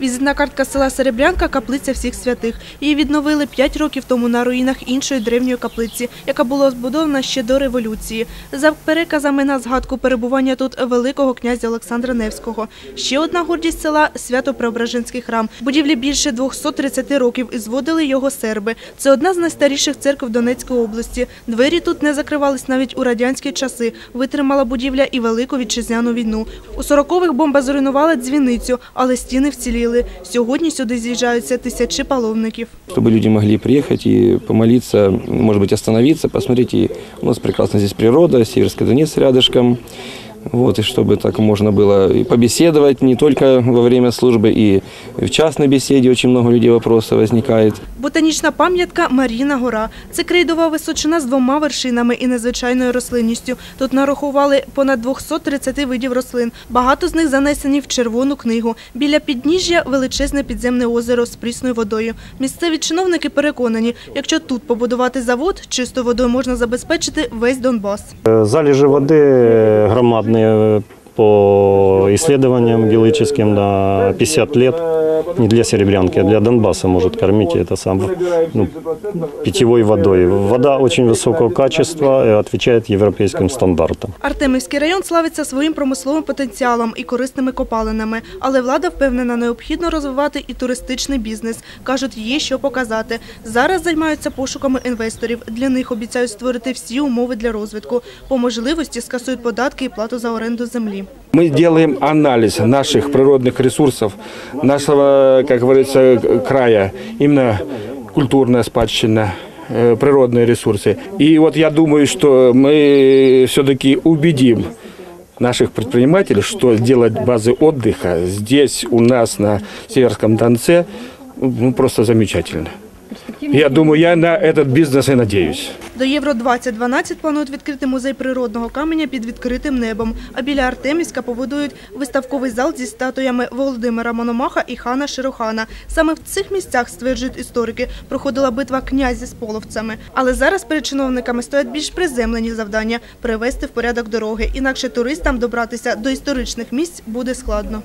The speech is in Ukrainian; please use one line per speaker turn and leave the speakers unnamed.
Візитна картка села Серебрянка – каплиця всіх святих. Її відновили 5 років тому на руїнах іншої древньої каплиці, яка була збудована ще до революції. За переказами на згадку перебування тут великого князя Олександра Невського. Ще одна гордість села – Свято-Преображенський храм. Будівлі більше 230 років і зводили його серби. Це одна з найстаріших церкв Донецької області. Двері тут не закривались навіть у радянські часи. Витримала будівля і Велику вітчизняну війну. У 40-х бомба зруйнувала дзвіницю, але стіни вціліли Сьогодні сюди з'їжджаються тисячі паломників.
чтобы люди могли приехать и помолиться, может быть, остановиться, посмотреть. И у нас прекрасно здесь природа, Северский Донец рядышком. Вот, и чтобы так можно было и побеседовать не только во время службы, и в частной беседе очень много людей вопросов возникает.
Ботанічна пам'ятка Маріна гора. Це крейдова височина з двома вершинами і незвичайною рослинністю. Тут нарахували понад 230 видів рослин. Багато з них занесені в червону книгу. Біля підніжжя величезне підземне озеро з прісною водою. Місцеві чиновники переконані, якщо тут побудувати завод, чистою водою можна забезпечити весь Донбас.
Залежи воды по исследованиям геологическим на 50 лет. Не для Серебрянки, а для Донбасса может кормить это сам ну, питьевой водой. Вода очень высокого качества и отвечает европейским стандартам.
Артемівський район славиться своїм промисловим потенціалом і корисними копалинами. Але влада впевнена, необхідно розвивати і туристичний бізнес. Кажуть, є що показати. Зараз займаються пошуками інвесторів. Для них обіцяють створити всі умови для розвитку. По можливості скасують податки і плату за оренду землі.
Мы делаем анализ наших природных ресурсов, нашего, как говорится, края, именно культурная спадщина, э, природные ресурсы. И вот я думаю, что мы все-таки убедим наших предпринимателей, что сделать базы отдыха здесь у нас на Северском Донце ну, просто замечательно. Я думаю, я на этот бизнес и надеюсь.
До Євро 2012 планують відкрити музей природного каменя під відкритим небом. А біля Артемівська побудують виставковий зал зі статуями Володимира Мономаха і хана Широхана. Саме в цих місцях, стверджують історики, проходила битва князя з половцями. Але зараз перед чиновниками стоять більш приземлені завдання – привести в порядок дороги. Інакше туристам добратися до історичних місць буде складно.